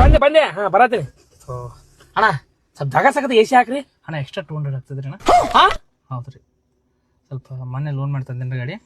ಬಂದೆ ಬಂದೆ. ಹಾ ಬರತ್ತೀನಿ. ಅಣ್ಣ ಸ್ವಲ್ಪ ಧಗ ಎ ಸಿ ಹಾಕ್ರಿ. ಅಣ್ಣ ಎಕ್ಸ್ಟ್ರಾ ಟೂ ಹಂಡ್ರೆಡ್ ಆಗ್ತದ್ರಿ ಅಣ್ಣ. ಹಾ ಹೌದು ರೀ ಸ್ವಲ್ಪ ಮೊನ್ನೆ ಲೋನ್ ಮಾಡಿ ತಂದೇನ್ರಿ ಗಾಡಿ?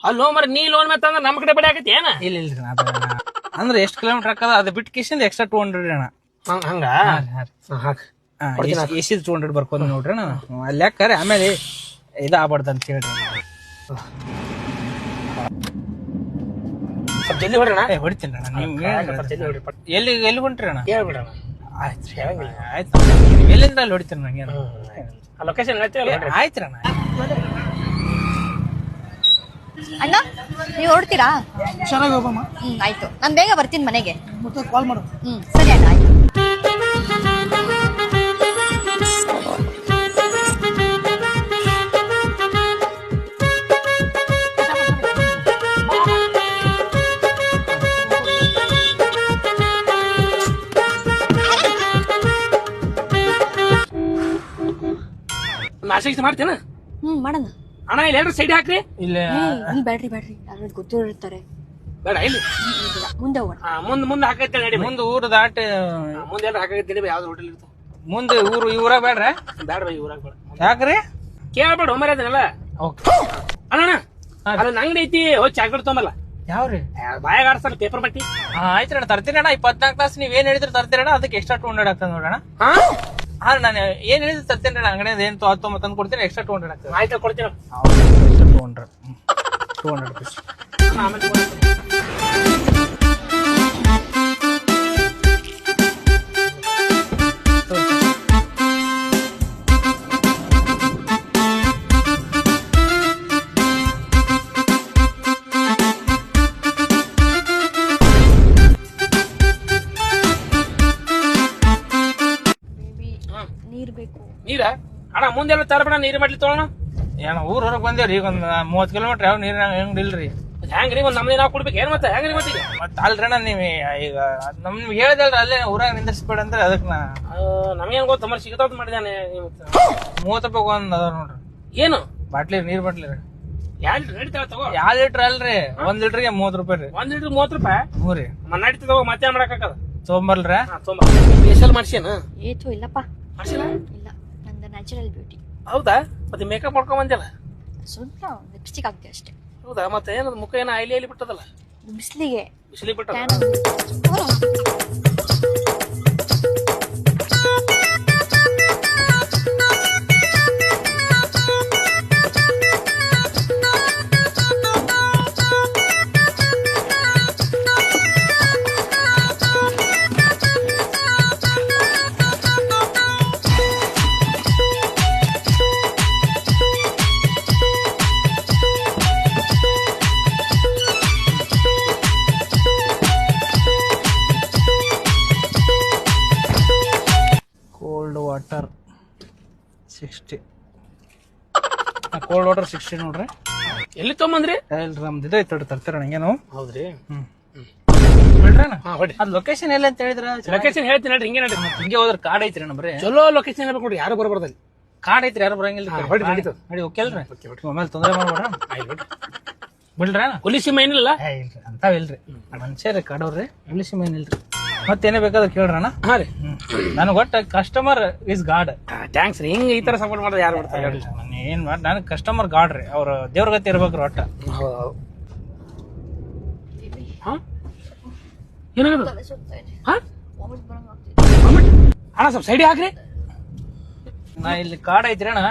ಅಲ್ಲಿ ಲೋನ್ ಮರ ನೀ ಲೋನ್ ಮೇಲೆ ತಂದ್ರೆ ನಮ್ಮ ಕಡೆ ಬಡಿ ಆಗತ್ತೆ ಏನ? ಇಲ್ಲ ಇಲ್ಲ ರೀ ಅದು ಅಂದ್ರೆ ಎಷ್ಟು ಕಿಲೋಮೀಟರ್ ಹಾಕದ? ಅದು ಬಿಟ್ಟು ಕಿಶಿಂದ ಎಕ್ಸ್ಟ್ರಾ ಟೂ ಹಂಡ್ರೆಡ್ ಅಣ್ಣ. ಹಂಗ ಹಂಗ? ಹಾಂ ಹಾಕ್. ಟೂ ಹಂಡ್ರೆಡ್ ಬರ್ಕೊಂಡು ನೋಡ್ರಿ ಅಣ್ಣ. ಅಲ್ಲಿ ಹಾಕಾರೆ ಆಮೇಲೆ ಇದು ಆಗ್ಬಾರ್ದು ಅಂತ ಹೇಳ್ರಿ ಸ್ವಲ್ಪ ಜಲ್ದಿ ಹೊಡ್ರಣ ಏ ಹೊಡಿತೀನಿ ಅಣ್ಣ ನಿಮ್ಗೆ ಸ್ವಲ್ಪ ಜಲ್ದಿ ಹೊಡ್ರಿ ಪಟ್ ಎಲ್ಲಿ ಎಲ್ಲಿ ಹೊಂಟ್ರಿ ಅಣ್ಣ? ಹೇಳ್ಬಿಡಣ ಆಯ್ತು ರೀ ಆಯ್ತು ಎಲ್ಲಿಂದ ಅಲ್ಲಿ ಹೊಡಿತೀನಿ ನಂಗೆ ಆ ಲೊಕೇಶನ್ ಹೇಳ್ತೀವಿ ಅಣ್ಣ ಅಣ್ಣ ನೀವು ಹೊರಡ್ತೀರಾ ಹುಷಾರಾಗಿ ಹೋಗಮ್ಮ. ಹ್ಮ್ ಆಯ್ತು. ನಾನು ಬೇಗ ಬರ್ತೀನಿ ಮನೆಗೆ. ಮತ್ತೆ ಕಾಲ್ ಮಾಡು. ಹ್ಮ್ ಸರಿ ಅಣ್ಣ ಆಯ್ತು. ನಾಶಿಕ್ ಮಾಡ್ತೇನ? ಹ್ಮ್ ಮಾಡೋಣ. ಅಣ್ಣ ಇಲ್ಲಿ ಎಲ್ಲರೂ ಸೈಡ್ ಹಾಕ್ರಿ. ಇಲ್ಲ. ಬೇಡ್ರಿ ಬ್ಯಾಡ್ರಿ ಬ್ಯಾಡ್ರಿ. ಯಾರು ಗೊತ್ತಿರ್ತಾರೆ ಬೇಡ ಇಲ್ಲಿ. ಮುಂದೆ ಹೋಗೋಣ. ಹಾ ಮುಂದ್ ಮುಂದೆ ಹಾಕೈತೆ ನಡಿ ಮುಂದೆ ಊರು ದಾಟ ಹಾ, ಮುಂದೆ ಎಲ್ಲ ಹಾಕೈತೆ ನಡಿ ಯಾವ್ದು ಹೋಟೆಲ್ ಇರ್ತಾವ ಮುಂದೆ ಊರು ಈ ಊರಾಗ ಬೇಡ್ರ ಬೇಡ ಬೈ ಊರಾಗ ಬೇಡ. ಯಾಕ್ರಿ? ಕೇಳ್ಬೇಡ ಒಮ್ಮರೆ ಅದನ್ನೆಲ್ಲ ಓಕೆ. ಅಣ್ಣ ಅದನ್ನ ಅಂಗಡಿ ಐತಿ ಹೋಗಿ ಚಾಕ್ಲೇಟ್ ತೊಂಬಲ್ಲ ಯಾವ್ರಿ? ಬಾಯಾಗ ಆಡ್ಸಲ್ಲ ಪೇಪರ್ ಬಟ್ಟಿ. ಹಾ ಆಯ್ತು ಅಣ್ಣ ತರ್ತೀನಿ ಅಣ್ಣ ಇಪ್ಪತ್ನಾಲ್ಕು ತಾಸು ನೀವ್ ಏನ್ ಹೇಳಿದ್ರು ತರ್ತೀರಣ್ಣ ಅದಕ್ಕೆ ಎಕ್ಸ್ಟ್ರಾ ಟೂ ಹಂಡ್ರೆಡ್ ಆಗ್ತದೆ ನೋಡೋಣ ಹಾ? ಹಾ ನಾನು ಏನ್ ಹೇಳಿದ ತರ್ತೇನೆ ಅಣ್ಣ ಅಂಗಡಿಯಿಂದ ಏನ್ ಹತ್ತೊಂಬತ್ತು ತಂದು ಕೊಡ್ತೀನಿ ಎಕ್ಸ್ಟ್ರಾ ಟೂ ಹಂಡ್ರೆಡ್ ಆಗ್ತದೆ ಆಯ್ತು ಕೊಡ್ತೀನಿ two hundred two hundred rupees ಆಮೇಲೆ ನೀರ? ಅಣ್ಣ ಮುಂದೆಲ್ಲ ತರಬೇಡ ನೀರು ಮಾಡ್ಲಿ ತೊಗೊಳ ಏನ ಊರ ಹೊರಗೆ ಬಂದೇವ್ರಿ ಈಗ ಒಂದ್ ಮೂವತ್ ಕಿಲೋಮೀಟರ್ ಯಾವ ನೀರ್ ಹೆಂಗ್ ಇಲ್ರಿ. ಹೆಂಗ್ರಿ ಒಂದ್ ನಮ್ದೇ ನಾವು ಕೊಡ್ಬೇಕು. ಏನ್ ಮತ್ತೆ ಹೆಂಗ್ರಿ ಮತ್ತೆ ಮತ್ತೆ ಅಲ್ರಣ್ಣ ಅಲ್ರಿ ಅಣ್ಣ ನೀವ್ ಈಗ ನಮ್ ಹೇಳ್ದಲ್ರ ಅಲ್ಲೇ ಊರಾಗ ನಿಂದಿರ್ಸ್ಬೇಡ ಅಂದ್ರೆ ಅದಕ್ಕೆ ನಾ ನಮಗೇನ್ ಗೊತ್ತ ಮರ ಸಿಗತಾವ್ ಮಾಡಿದಾನೆ ನೀವು. ಮೂವತ್ ರೂಪಾಯಿ ಒಂದ್ ಅದ ನೋಡ್ರಿ. ಏನು? ಬಾಟ್ಲಿ ನೀರ್ ಬಾಟ್ಲಿ ರೀ. ಎರಡು ನಡೀತಾವ ತಗೋ ಯಾವ್ ಲೀಟರ್ ಅಲ್ರಿ? ಒಂದ್ ಲೀಟರ್ಗೆ ಮೂವತ್ ರೂಪಾಯಿ ರೀ. ಒಂದ್ ಲೀಟರ್ ಮೂವತ್ತು ರೂಪಾಯಿ? ಹ್ಞೂ ರೀ. ನಡೀತದ ತಗೋ ಮತ್ತೆ ಮಾಡಕ್ಕಾಗದ ತೊಗೊಂಬರ್ಲ್ರ. ತೊಂಬ ಫೇಶಿಯಲ್ ಮಾಡ್ಸೇನ ಏತು ಇಲ್ಲಪ್ಪ. ಮಾಡ್ಸಿಲ್ಲ ನ್ಯಾಚುರಲ್ ಬ್ಯೂಟಿ. ಹೌದಾ? ಮತ್ತೆ ಮೇಕಪ್ ಮಾಡ್ಕೊಂಡ್ ಬಂದಿಲ್ಲ ಸ್ವಲ್ಪ ಲಿಪ್ಸ್ಟಿಕ್ ಹಾಕ್ತೀವಿ ಅಷ್ಟೇ. ಹೌದಾ? ಮತ್ತೆ ಏನದು ಮುಖ ಏನೋ ಐಲಿ ಐಲಿ ಬಿಟ್ಟದಲ್ಲ? ಬಿಸಿಲಿಗೆ. ಬಿಸಿಲಿ ಬಿಟ್ಟದ? ಸಿಕ್ಸ್ಟಿ ಕೋಲ್ಡ್ ವಾಟರ್ ಸಿಕ್ಸ್ಟಿ ನೋಡ್ರಿ. ಎಲ್ಲಿ ತೊಗೊಂಬಂದ್ರಿ? ಇಲ್ರಿ ನಮ್ದು ಇದು ಐತೆ ತರ್ತೀರ ನಂಗೇನು ಹೌದ್ರಿ? ಹ್ಮ್. ಬಿಡ್ರಿ. ಅದ್ ಲೊಕೇಶನ್ ಎಲ್ಲ ಅಂತ ಹೇಳಿದ್ರ ಲೊಕೇಶನ್ ಹೇಳ್ತೀನಿ ನೋಡ್ರಿ ಹಿಂಗೆ ನೋಡಿ ಹಿಂಗೆ ಹೋದ್ರ ಕಾಡ್ ಐತ್ರಿ ನಮ್ರಿ ಚಲೋ ಲೊಕೇಶನ್ ಹೇಳ್ಬೇಕು ನೋಡ್ರಿ ಯಾರು ಬರಬಾರ್ದಲ್ಲಿ ಕಾಡ್ ಐತ್ರಿ ಯಾರು ಬರಂಗಿಲ್ಲ ಹೊಡಿ, ನಡೀತು. ನಡಿ ಓಕೆ ಅಲ್ರಿ ಆಮೇಲೆ ತೊಂದ್ರೆ ಮಾಡ್ಬೇಡ. ಬಿಡ್ರಿ. ಅಣ್ಣ ಪೊಲೀಸ್ ಏನಿಲ್ಲ? ಏ ಇಲ್ರಿ ಅಂತಾವ್ ಇಲ್ರಿ. ಮನುಷ್ಯರಿ ಮೇನ್ ಇಲ್ರಿ ಮತ್ತೇನೇ ಬೇಕಾದ್ರೆ ಕೇಳ್ರಣ ಅಣ್ಣ ಹಾ ರೀ. ನನಗೆ ಒಟ್ಟ ಕಸ್ಟಮರ್ ಇಸ್ ಗಾಡ್ ಥ್ಯಾಂಕ್ಸ್ ರೀ. ಹಿಂಗ್ ಈ ತರ ಸಪೋರ್ಟ್ ಮಾಡಿದ್ರೆ ಯಾರು ಬರ್ತಾರೆ ಹೇಳಿ. ನಾನು ಏನ್ ಮಾಡಿ ನನಗೆ ಕಸ್ಟಮರ್ ಗಾಡ್ ರೀ. ಅವ್ರ ದೇವ್ರ ಗತಿ ಇರ್ಬೇಕ್ರಿ ಒಟ್ಟ. ಹಾ? ಏನಾಗದು? ಸುತ್ತಾ ಇದೆ. ಹಾ? ವಾಮಿಟ್ ಅಣ್ಣ ಸ್ವಲ್ಪ ಸೈಡ್ ಹಾಕ್ರಿ. ನಾ ಇಲ್ಲಿ ಕಾಡ್ ಐತ್ರಿ ಅಣ್ಣ.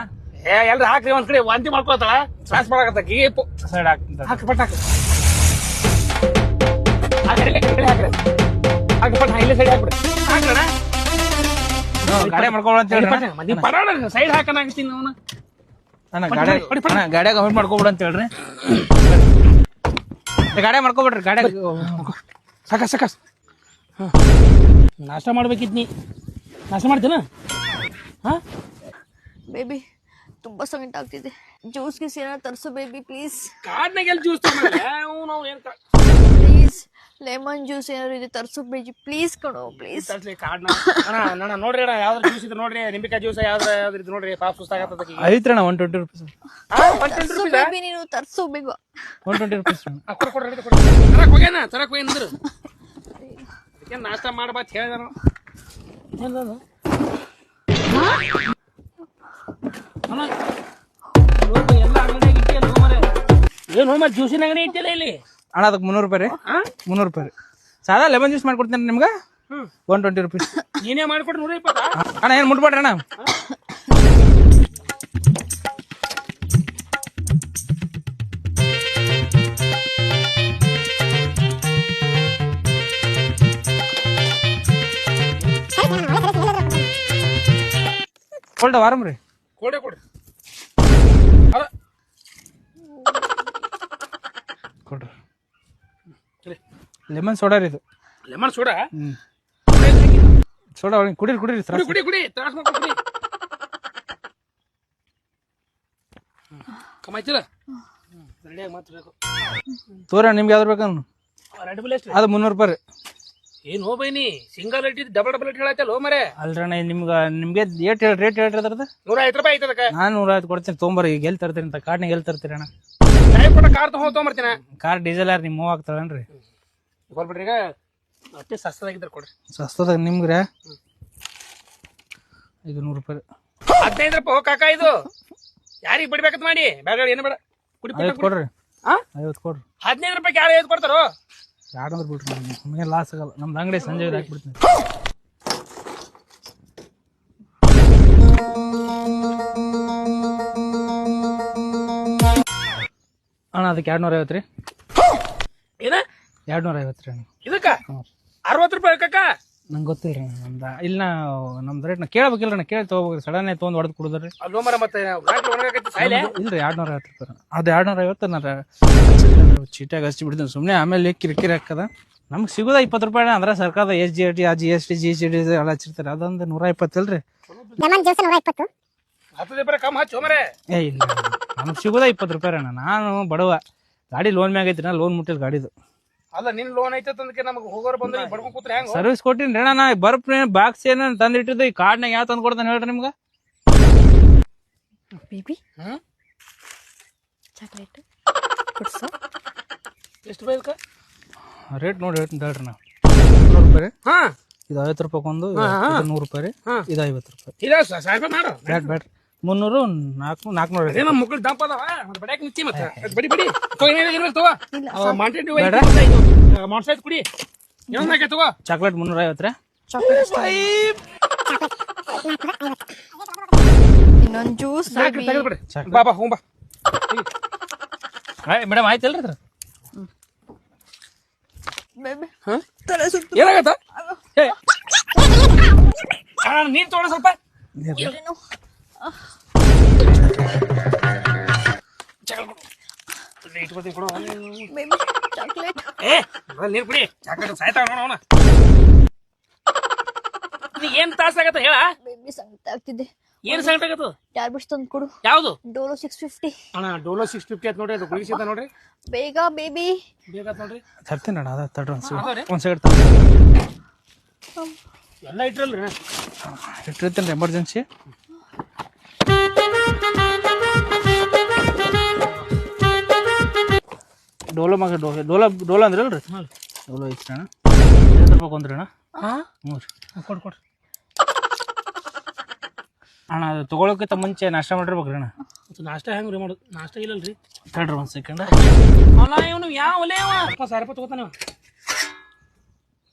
ಏ ಎಲ್ರು ಹಾಕ್ರಿ ಒಂದ್ ಕಡೆ ವಾಂತಿ ಮಾಡ್ಕೊತಾಳ ಶ್ವಾಸ ಮಾಡಕತ್ತ ಗೀಪು ಸೈಡ್ ಹಾಕ್ತೀನಿ ಹಾಕಿ ಪಟ್ ಹಾಕ್ರಿ. ಆ ಕಡೆ, ಈ ಕಡೆ ಹಾಕ್ರಿ. ಹಾಕಿ ಪಟ್ ಇಲ್ಲೇ ಸೈಡ್ ಹಾಕ್ಬಿಡಿ. ಹಾಕ್ರಣ ಗಾಡಿ ಮಾಡ್ಕೊಳ ಅಂತ ಪಡೋಣ ಸೈಡ್ ಹಾಕನಾಗ್ತೀನಿ ಅವನ. ನನ್ನ ಗಾಡಿ ಗಾಡ್ಯಾಗ ಹೊಡ್ ಮಾಡ್ಕೊಬಿಡ ಅಂತ ಹೇಳ್ರಿ. ಗಾಡಿ ಮಾಡ್ಕೊಬಿಡ್ರಿ ಗಾಡಿ ಸಾಕ ಸಾಕ ನಾಷ್ಟ ಮಾಡ್ಬೇಕಿತ್ತು ನೀ. ನಾಷ್ಟ ಮಾಡ್ತೀನ? ಹಾ? ಬೇಬಿ ತುಂಬಾ ಸಂಕಟ ಆಗ್ತಿದೆ. ಜ್ಯೂಸ್ ಗೀಸ್ ಏನಾದ್ರು ತರಿಸು ಬೇಬಿ ಪ್ಲೀಸ್ ಕಾಡ್ನಾಗ ಎಲ್ಲಿ ಜ್ಯೂಸ್ ನಾವು ಏನ್ ಕಾ- ಪ್ಲೀಸ್ ಲೆಮನ್ ಜ್ಯೂಸ್ ಏನಾದ್ರು ಇದೆ ತರ್ಸು ಬೇಜಿ ಪ್ಲೀಸ್ ಕಣೋ ಪ್ಲೀಸ್ ತರ್ಸ್ಲಿ ಕಾಡ್ನ ಅಣ್ಣ ಅಣ್ಣ ನೋಡ್ರಿ ಅಣ್ಣ ಯಾವ್ದು ಜ್ಯೂಸ್ ಇದು ನೋಡ್ರಿ ನಿಂಬಿಕಾಯಿ ಜ್ಯೂಸ್ ಯಾವ್ದು ಯಾವ್ದು ಇದು ನೋಡ್ರಿ ಪಾಪ ಸುಸ್ತಾಗತ್ತದ ಐತ್ರಿ ಐತ್ರಣ ಒನ್ ಟ್ವೆಂಟಿ ರುಪೀಸ್ ತರ್ಸು ಬೇಬಿ ನೀನು ತರ್ಸು ಬೇಗ ಒನ್ ಟ್ವೆಂಟಿ ರುಪೀಸ್ ಕೊಡ್ರಿ ಕೊಡ್ರಿ ಕೊಡ್ರಿ ತರಕ್ ಹೋಗ್ಯಾನ ತರಕ್ ಹೋಗ್ಯಾನ ಅಂದ್ರು. ಏನ್ ನಾಷ್ಟ ಮಾಡ್ಬಾತ್ ಹೇಳಿದನು. ಏನದು? ಎಲ್ಲ ಅಂಗಡಿಯಾಗ ಇಟ್ಟಿಯಲ್ಲ ಹೋಮರೆ ಏನು ಮತ್ತೆ ಜ್ಯೂಸಿನ ಅಂಗಡಿ ಇಟ್ಟಿಲ್ಲ ಇಲ್ಲಿ? ಅಣ್ಣ ಅದಕ್ಕೆ ಮುನ್ನೂರು ರೂಪಾಯಿ ರೀ. ಹಾ? ಮುನ್ನೂರು ರೂಪಾಯಿ ರೀ. ಸಾದಾ ಲೆಮನ್ ಜ್ಯೂಸ್ ಮಾಡ್ಕೊಡ್ತೇನೆ ನಿಮ್ಗೆ? ಹ್ಮ್. ಒನ್ ಟ್ವೆಂಟಿ ರುಪೀಸ್ ನೀನೇ ಮಾಡಿಕೊಡ್ರಿ ನೂರ ಇಪ್ಪತ್ತ? ಅಣ್ಣ ಏನು ಮುಟ್ಬೇಡ್ರಿ ಅಣ್ಣ? ಕೊಲ್ಡ ವಾರಂ ರೀ? ಕೊಡ್ರಿ ಕೊಡ್ರಿ ಲೆಮನ್ ಸೋಡಾ ರೀ ಇದು. Lemon soda? ಹ್ಞೂ ಸೋಡಾ ಒಳಗೆ ಕುಡೀರಿ ಕುಡೀರಿ ಕುಡಿ ಕುಡಿ ಕುಡಿ ತ್ರಾಸ ಮಾಡ್ಕೊಂಡು ಕುಡಿ. ಕಮಾಯ್ತಿಲ್ಲ ರೆಡಿಯಾಗಿ ಮಾತಾಡಬೇಕು ತೋರ ನಿಮ್ಗೆ ಯಾವ್ದು ಬೇಕನ್ನು ರೆಡ್ ಬುಲ್ ಎಷ್ಟು ಅದು ಮುನ್ನೂರು ರೂಪಾಯಿ ರೀ. ಏನ್ ಹೋ ಬೈನಿ single rate double double rate ಹೇಳತ್ತಲ್ಲ ಹೋ ಮರೆ ಅಲ್ರಣ್ಣ ನಿಮ್ಗೆ ನಿಮ್ಗೆ ಏಟ್ ಹೇಳಿ ರೇಟ್ ಹೇಳ್ರಿ ಅದ್ರದ್ದು. ನೂರ ಐವತ್ತು ರೂಪಾಯಿ ಐತದಕ್ಕ ನಾನು ನೂರ ಐವತ್ತು ಕೊಡ್ತೀನಿ ತೊಗೊಂಬರ್ರಿ. ಈಗ ಎಲ್ಲಿ ತರ್ತೀರಿ ಅಂತ ಕಾರ್ಡ್ನಾಗ ಎಲ್ಲಿ ತರ್ತೀರಿ ಅಣ್ಣ? ಟೈಮ್ ಕೊಟ್ಟ ಕಾರ್ ತೊಗೊಂಡು ತೊಗೊಂಬರ್ತೀನಿ? ಕಾರ್ ಡೀಸೆಲ್ ಯಾರು ನಿಮ್ಮ ಮೂವ್ ಆಗ್ತಾಳನ್ರಿ ಬರ್ಬಿಡ್ರಿ ಈಗ. ಅಷ್ಟೇ ಸಸ್ತದಾಗಿದ್ರೆ ಕೊಡ್ರಿ. ಸಸ್ತದಾಗ ನಿಮ್ಗೆ ಐದು ಇದು ನೂರು ರೂಪಾಯಿ. ಹದಿನೈದು ರೂಪಾಯಿ ಹೋಗ್ ಕಾಕ ಇದು. ಯಾರಿಗೆ ಬಿಡ್ಬೇಕಂತ ಮಾಡಿ? ಬೇಡ ಏನು ಬೇಡ. ಕುಡಿ ಐವತ್ತು ಕೊಡ್ರಿ. ಹಾ ಐವತ್ತು ಕೊಡ್ರಿ. ಹದಿನೈದು ರೂಪಾಯಿ ಯಾರು ಐವತ್ತು ಕೊಡ್ತಾರೋ? ಯಾಕಂದ್ರೆ ಬಿಡ್ರಿ ನಮಗೆ ಲಾಸ್ ಆಗಲ್ಲ. ನಮ್ದು ಅಂಗಡಿ ಸಂಜೆ ಹಾಕ್ಬಿಡ್ತೀನಿ. ಅಣ್ಣ ಅದಕ್ಕೆ ಎರಡ್ನೂರ ಐವತ್ತು ರೀ. ಏನ? ಎರಡು ನೂರ ಐವತ್ತು ರೀ ಇದಕ್ಕೆ ಅರವತ್ತು ರೂಪಾಯಿ ನಂಗೆ ಗೊತ್ತಿಲ್ಲ ರೀ ನಮ್ದು. ಇಲ್ಲ ನಮ್ದು ರೇಟ್ ನಾ ಕೇಳ್ಬೇಕಿಲ್ಲ ನಾ ಕೇಳಿ ತೊಗೋಬೇಕು ಸಡನ್ ಆಗಿ ತೊಗೊಂಡು ಹೊಡೆದು ಕುಡಿದ್ರಿ. ಅಲ್ಲೋ ಮರ ಮತ್ತೆ ಗಾಟ್ಲು ಒಣಗಾಕೈತಿ ಸಾಯ್ಲೆ? ಇಲ್ರಿ ಎರಡು ನೂರ ಐವತ್ತು ರೂಪಾಯಿ ಅದು ಎರಡು ನೂರ ಐವತ್ತು ನಾನು ಚೀಟಾಗಿ ಹಚ್ಚಿ ಬಿಡ್ತೀನಿ ಸುಮ್ಮನೆ ಆಮೇಲೆ ಕಿರಿಕಿರಿ ಹಾಕದ. ನಮ್ಗೆ ಸಿಗೋದ ಇಪ್ಪತ್ತು ರೂಪಾಯಿ ಅಂದ್ರೆ ಸರ್ಕಾರದ ಎಸ್ ಜಿ ಟಿ ಆ G S T G C T ಎಲ್ಲ ಹಚ್ಚಿರ್ತಾರೆ. ಅದೊಂದು ನೂರ ಇಪ್ಪತ್ತಿಲ್ರಿ ಲೆಮನ್ ಜ್ಯೂಸ್ ನೂರ ಇಪ್ಪತ್ತು ಹತ್ತು ರೂಪಾಯಿ ಕಮ್ ಹಚ್ಚು ಮರೆ ಏ ಇಲ್ಲ ನಮ್ಗೆ ಸಿಗೋದ ಇಪ್ಪತ್ತು ರೂಪಾಯಿ ಅಣ್ಣ. ನಾನು ಬಡವ. ಗಾಡಿ ಲೋನ್ ಮ್ಯಾಗ ಐತಿ ನಾ ಲೋನ್ ಮುಟ್ಟಿಲ್ಲ ಗಾಡಿದು. ಅಲ್ಲ ನಿನ್ ಲೋನ್ ಐತೆ ತಂದಕ್ಕೆ ನಮಗೆ ಹೋಗೋರು ಬಂದ್ರೆ ಬಡ್ಕೊಂಡ್ ಕೂತ್ರೆ ಹೆಂಗ? ಸರ್ವಿಸ್ ಕೊಟ್ಟಿನಿ ಅಣ್ಣ ನಾ ಬರ್ಪ್ ಬಾಕ್ಸ್ ಏನು ತಂದಿಟ್ಟಿದ್ದು ಈ ಕಾರ್ಡ್ನಾಗ ಯಾವ ತಂದು ಕೊಡ್ತಾನೆ ಹೇಳ್ರಿ ನಿಮ್ಗೆ? ಬೇಬಿ ಹ್ಮ್ ಚಾಕ್ಲೇಟ್ ಕುಡ್ಸು. ಎಷ್ಟು ಇದಕ್ಕ? ರೇಟ್ ನೋಡಿ ಹೇಳ್ತೀನಿ ಹೇಳ್ರಿ ನಾ. ನೂರು ರೂಪಾಯಿ ಹಾ. ಇದು ಐವತ್ತು ರೂಪಾಯಿ ಒಂದು ಇದು ನೂರು ರೂಪಾಯಿ ರೀ. ಹಾ. ಇದು ಐವತ್ತು ರೂಪಾಯಿ. ಇಲ್ಲ ಮಾಡು. ಮುನ್ನೂರು ನಾಲ್ಕು ನಾಲ್ಕುನೂರು ಅದೇ ನಮ್ಮ ಮಕ್ಕಳು ದಂಪ ಅದಾವ. ಬಡ್ಯಾಕ ನಿಚ್ಚಿ ಮತ್ತೆ. ಅದ್ ಬಡಿ ಬಡಿ. ತಗೋ ಏನೇನು ಇರ್ಬೇಕು ತಗೋ. ಕುಡಿ. ಹಾಕಿ ತಗೋ? ಚಾಕ್ಲೇಟ್ ಮುನ್ನೂರ ಐವತ್ತು ರೀ ಇನ್ನೊಂದು ಜ್ಯೂಸ್ ಬಾ ಬಾ ಹೋಗ್ ಬಾ. ಮೇಡಮ್ ಆಯ್ತಲ್ರಿ ಅದ್ರ ಹಾ? ತಲೆ ಸುತ್ತು. ಏನಾಗತ್ತ? ಏ. ಆ, ನೀನ್ ತೊಗೊಳ ಸ್ವಲ್ಪ. ಬೇಬಿ ಚಾಕ್ಲೇಟ್ ಏ ನೀರು ಕುಡಿ. ಚಾಕಲೇಟ್ ಸಾಯ್ತಾವ ನೋಡ ಅವನ. ನೀ ಏನ್ ತಾಸ ಆಗತ್ತ ಹೇಳ? ಬೇಬಿ ಸಂಗತ ಆಗ್ತಿದೆ. ಏನ್ ಸಂಗತ ಆಗತ್ತು? ಟ್ಯಾಬ್ಲೆಟ್ಸ್ ತಂದು ಕೊಡು. ಯಾವುದು? ಡೋಲೋ ಸಿಕ್ಸ್ ಫಿಫ್ಟಿ ಅಣ್ಣ ಡೋಲೋ ಸಿಕ್ಸ್ ಫಿಫ್ಟಿ ಆಯ್ತು ನೋಡ್ರಿ ಅದು ಗುಳಿಸಿದ ನೋಡ್ರಿ. ಬೇಗ ಬೇಬಿ ಬೇಗ ಆತ್ ನೋಡ್ರಿ. ತರ್ತೀನಿ ಅಣ್ಣ ಅದ ತಡ್ರಿ ಒಂದು ಸೈಡ್ ಎಲ್ಲ ಇಟ್ರಲ್ರಿ. ಇಟ್ಟಿರ್ತೀನಿ ಎಮರ್ಜೆನ್ಸಿ ಡೋಲೋ ಮಗ ಡೋಲ ಡೋಲ ಡೋಲ ಅಂದ್ರೆ ಅಲ್ರಿ ಡೋಲೋ ಐತ್ರಿ ಅಣ್ಣ. ಐವತ್ತು ರೂಪಾಯಿ ಕೊಂದ್ರಿ ಅಣ್ಣ. ಹ್ಞೂ ರೀ. ಕೊಡ್ ಕೊಡ್ರಿ ಅಣ್ಣ ಅದು ತೊಗೊಳಕ್ಕಿಂತ ಮುಂಚೆ ನಾಷ್ಟ ಮಾಡಿರ್ಬೇಕ್ರಿ ಅಣ್ಣ. ನಾಷ್ಟ ಹೆಂಗ್ ರೀ ಮಾಡೋದು? ನಾಷ್ಟ ಇಲ್ಲಲ್ರಿ. ತಡ್ರಿ ಒಂದು ಸೆಕೆಂಡ್ ಅಲ್ಲ ಇವನು ಯಾವ ಒಲೆ ಅವ? ಅಪ್ಪ ಸಾವಿರ ರೂಪಾಯಿ ತಗೋತಾನೆ.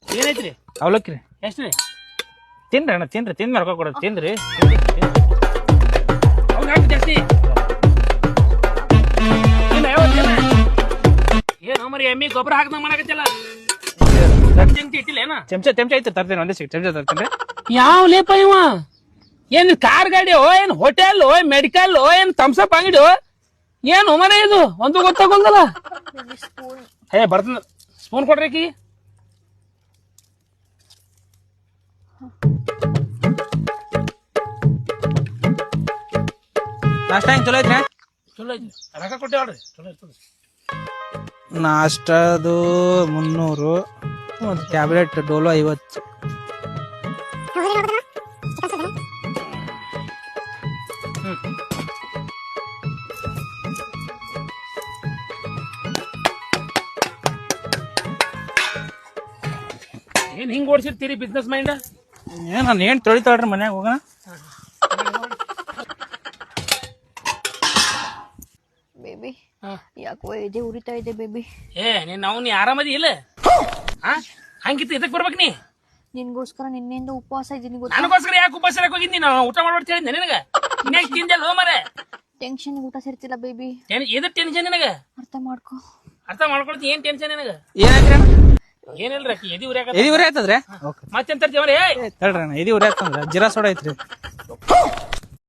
ಏನೈತ್ರಿ? ಅವಲಕ್ಕಿ ರೀ. ಎಷ್ಟು ರೀ ತಿನ್ರಿ ಅಣ್ಣ ತಿನ್ರಿ ತಿಂದ ಮೇಲೆ ರೊಕ್ಕ ಕೊಡೋದು. ತಿಂದ್ರಿ ಏನು ಮರಿ ಎಮ್ಮಿ ಗೊಬ್ಬರ ಹಾಕ್ದಂಗ ಮಾಡಕತ್ತಿಲ್ಲ. ಇಟ್ಟಿಲ್ಲ ಏನ? ಚಮಚ ಚಮಚ ಐತೆ ತರ್ತೇನೆ ಒಂದೇ ಚಮಚ ತರ್ತೀನಿ. ಯಾವ ಲೇಪ ಇವ? ಏನ್ ಕಾರ್ ಗಾಡಿ ಓ ಏನ್ ಹೋಟೆಲ್ ಓ ಮೆಡಿಕಲ್ ಓ ಏನ್ ತಮ್ಸಪ್ ಅಂಗಡಿ ಏನು ಮನೆ ಇದು? ಒಂದು ಸ್ಪೂನ್ ಏ ಬರ್ತದ ಸ್ಪೂನ್ ಕೊಡ್ರಿ ನಾಷ್ಟ ಹೆಂಗೆ ಚಲೋ ಐತ್ರಿ? ಚಲೋ ಐತಿ ರೊಕ್ಕ ಕೊಟ್ಟೇವಲ್ರಿ ಚಲೋ ಇರ್ತದ ನಾಷ್ಟದು ಮುನ್ನೂರು ಒಂದು ಟ್ಯಾಬ್ಲೆಟ್ ಡೋಲೋ ಐವತ್ತು. ಏನು ಏನ್ ಹಿಂಗ್ ಓಡಿಸಿರ್ತೀರಿ ಬಿಸ್ನೆಸ್ ಮೈಂಡ್ ಏನ್ ನಾನು ಏನ್ ತೊಳಿತಾಳ್ರಿ ಮನ್ಯಾಗ ಹೋಗೋಣ? ಯಾಕೋ ಎದೆ ಉರಿತಾ ಇದೆ ಬೇಬಿ ಏ ನೀನ್ ನಾವು ನೀ ಆರಾಮದಿ ಇಲ್ಲ? ಹಾ ಹಂಗಿತ್ತು ಇದಕ್ಕೆ ಬರ್ಬೇಕ್ ನೀ? ನಿನ್ಗೋಸ್ಕರ ನಿನ್ನೆಯಿಂದ ಉಪವಾಸ ಇದ್ದೀನಿ ಗೊತ್ತಾ? ನನಗೋಸ್ಕರ ಯಾಕೆ ಉಪವಾಸ ಇರಕ್ ಹೋಗಿದ್ನಿ ನಾವು ಊಟ ಮಾಡ್ಬಿಡ್ತೀನಿ ನಿನಗೆ? ನಿನಗ ಇನ್ಯಾಕ್ ತಿಂದಲ್ಲ ಹೋ ಮರೆ? ಟೆನ್ಷನ್ ಊಟ ಸೇರ್ತಿಲ್ಲ ಬೇಬಿ ಟೆನ್ ಎದಕ್ ಟೆನ್ಷನ್ ನಿನಗ? ಅರ್ಥ ಮಾಡ್ಕೊ. ಅರ್ಥ ಮಾಡ್ಕೊಳ್ತೀನಿ ಏನ್ ಟೆನ್ಷನ್ ನಿನಗ? ಏನಾಯ್ತ್ರಿ ಏನಿಲ್ಲ ಏನಿಲ್ರಿ ಎದಿ ಉರಿಯಾಕ ಎದಿ ಉರಿ ಆಯ್ತದ್ರಿ ಓಕೆ ಮತ್ತೆಂತ ತರ್ತೀವ್ರಿ ತಡ್ರಿ ಎದಿ ಉರಿ ಆಯ್ತಂದ್ರ ಜಿರಾ ಸೋಡ ಐತ್ರಿ.